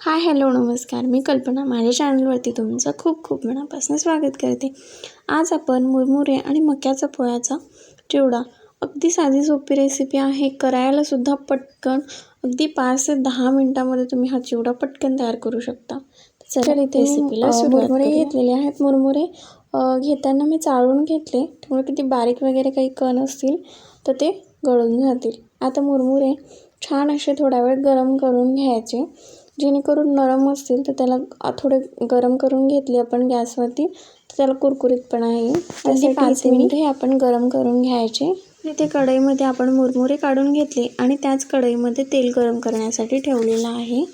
Hi hello नमस्कार. मी कल्पना माझ्या चॅनलवरती तुमचं खूप खूप मनापासून स्वागत करते. आज आपण मुरमुरे आणि मक्याचा पोळ्याचा चिवडा अगदी साधी सोपी रेसिपी आहे. करायलासुद्धा पटकन अगदी पाच ते दहा मिनटामध्ये तुम्ही हा चिवडा पटकन तयार करू शकता. चला इथे रेसिपीला मुरमुरे घेतलेले आहेत. मुरमुरे घेताना मी चाळून घेतले. त्यामुळे किती बारीक वगैरे काही कण असतील तर ते गळून जातील. आता मुरमुरे छान असे थोडा वेळ गरम करून घ्यायचे. जेणेकरून नरम असतील तर त्याला थोडे गरम करून घेतले आपण गॅसवरती. तर त्याला कुरकुरीतपणा येईल त्यासाठी पाच मिनिट हे आपण गरम करून घ्यायचे. इथे कढईमध्ये आपण मुरमुरे काढून घेतले आणि त्याच कढईमध्ये तेल गरम करण्यासाठी ठेवलेलं आहे.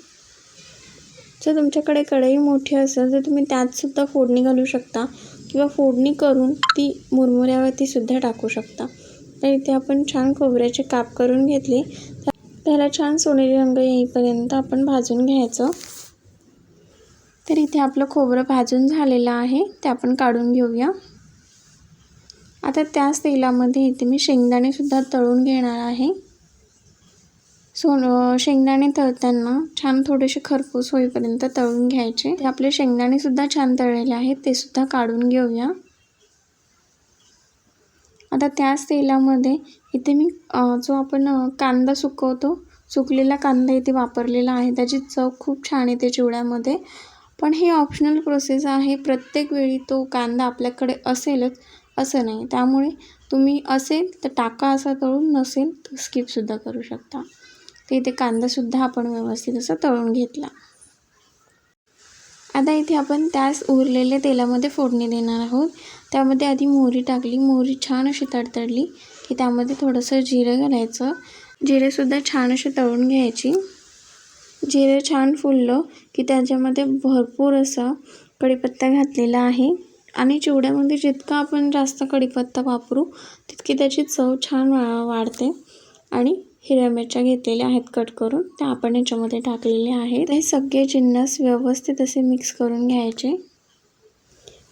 जर तुमच्याकडे कढई मोठी असेल तर तुम्ही त्यातसुद्धा फोडणी घालू शकता किंवा फोडणी करून ती मुरमुऱ्यावरती सुद्धा टाकू शकता. तर इथे आपण छान खोबऱ्याचे काप करून घेतले. त्याला छान सोनेरी रंग येईपर्यंत आपण भाजून घ्यायचं. तर इथे आपलं खोबरं भाजून झालेलं आहे ते आपण काढून घेऊया. आता त्याच तेलामध्ये इथे मी शेंगदाणेसुद्धा तळून घेणार आहे. सोन शेंगदाणे तळताना छान थोडेसे खरपूस होईपर्यंत तळून घ्यायचे. ते आपले शेंगदाणेसुद्धा छान तळलेले आहेत ते सुद्धा काढून घेऊया. आता त्याच तेलामध्ये इथे मी जो आपण कांदा सुकवतो सुकलेला कांदा इथे वापरलेला आहे. त्याची चव खूप छान येते चिवड्यामध्ये. पण हे ऑप्शनल प्रोसेस आहे. प्रत्येक वेळी तो कांदा आपल्याकडे असेलच असं नाही. त्यामुळे तुम्ही असेल तर टाका असा तळून नसेल तर स्किपसुद्धा करू शकता. तर इथे कांदासुद्धा आपण व्यवस्थित असा तळून घेतला. आता इथे आपण त्यास उरलेले तेलामध्ये फोडणी देणार आहोत. त्यामध्ये आधी मोहरी टाकली. मोहरी छान अशी तडतडली की त्यामध्ये थोडंसं जिरं घालायचं. जिरेसुद्धा छान असे तळून घ्यायची. जिरे छान फुललं की त्याच्यामध्ये भरपूर असा कढीपत्ता घातलेला आहे. आणि चिवड्यामध्ये जितका आपण जास्त कढीपत्ता वापरू तितकी त्याची चव छान वा वाढते. आणि हिरव्या मिरच्या घेतलेल्या आहेत कट करून. त्या आपण याच्यामध्ये टाकलेल्या आहेत. हे सगळे जिन्नस व्यवस्थित असे मिक्स करून घ्यायचे.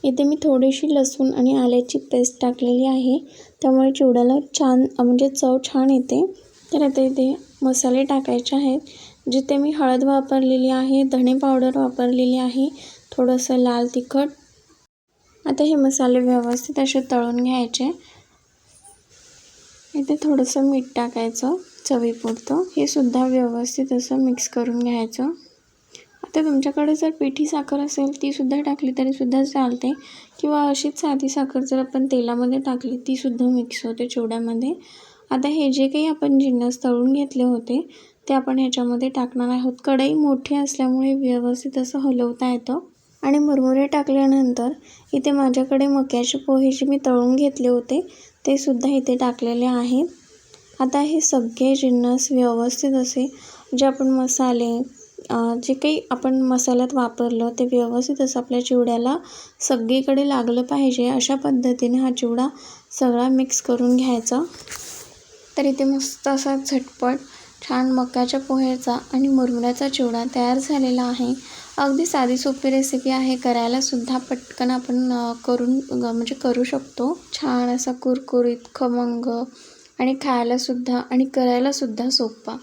इथे मी थोडीशी लसूण आणि आल्याची पेस्ट टाकलेली आहे. त्यामुळे चिवड्याला छान म्हणजे चव छान येते. तर आता इथे मसाले टाकायचे आहेत. जिथे मी हळद वापरलेली आहे धणे पावडर वापरलेली आहे थोडंसं लाल तिखट. आता हे मसाले व्यवस्थित असे तळून घ्यायचे. इथे थोडंसं मीठ टाकायचं. चवीपुरतं हे सुद्धा व्यवस्थित असं मिक्स करून घ्यायचं. आता तुमच्याकडे जर पिठी साखर असेल तीसुद्धा टाकली तरीसुद्धा चालते. किंवा अशीच साधी साखर जर आपण तेलामध्ये टाकली तीसुद्धा मिक्स होते चिवड्यामध्ये. आता हे जे काही आपण जिन्नस तळून घेतले होते ते आपण ह्याच्यामध्ये टाकणार आहोत. कढई मोठी असल्यामुळे व्यवस्थित असं हलवता येतं. आणि मुरमुरे टाकल्यानंतर इथे माझ्याकडे मक्याचे पोहे जे मी तळून घेतले होते ते सुद्धा इथे टाकलेले आहेत. आता हे सगळे जिन्नस व्यवस्थित असे जे आपण मसाले जे काही आपण मसाल्यात वापरलं ते व्यवस्थित असं आपल्या चिवड्याला सगळीकडे लागलं पाहिजे अशा पद्धतीने हा चिवडा सगळा मिक्स करून घ्यायचा. तर इथे मस्त असा झटपट छान मक्याच्या पोह्याचा आणि मुरमुऱ्याचा चिवडा तयार झालेला आहे. अगदी साधी सोपी रेसिपी आहे. करायलासुद्धा पटकन आपण करून म्हणजे करू शकतो. छान असा कुरकुरीत खमंग आणि खायलासुद्धा आणि करायलासुद्धा सोपा.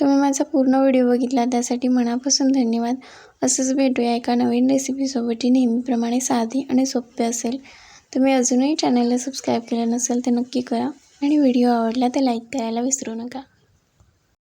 तुम्ही माझा पूर्ण व्हिडिओ बघितला त्यासाठी मनापासून धन्यवाद. असंच भेटूया एका नवीन रेसिपीसोबत जी नेहमीप्रमाणे साधी आणि सोपी असेल. तुम्ही अजूनही चॅनलला सबस्क्राईब केलं नसेल तर नक्की करा. आणि व्हिडिओ आवडला तर लाईक करायला विसरू नका.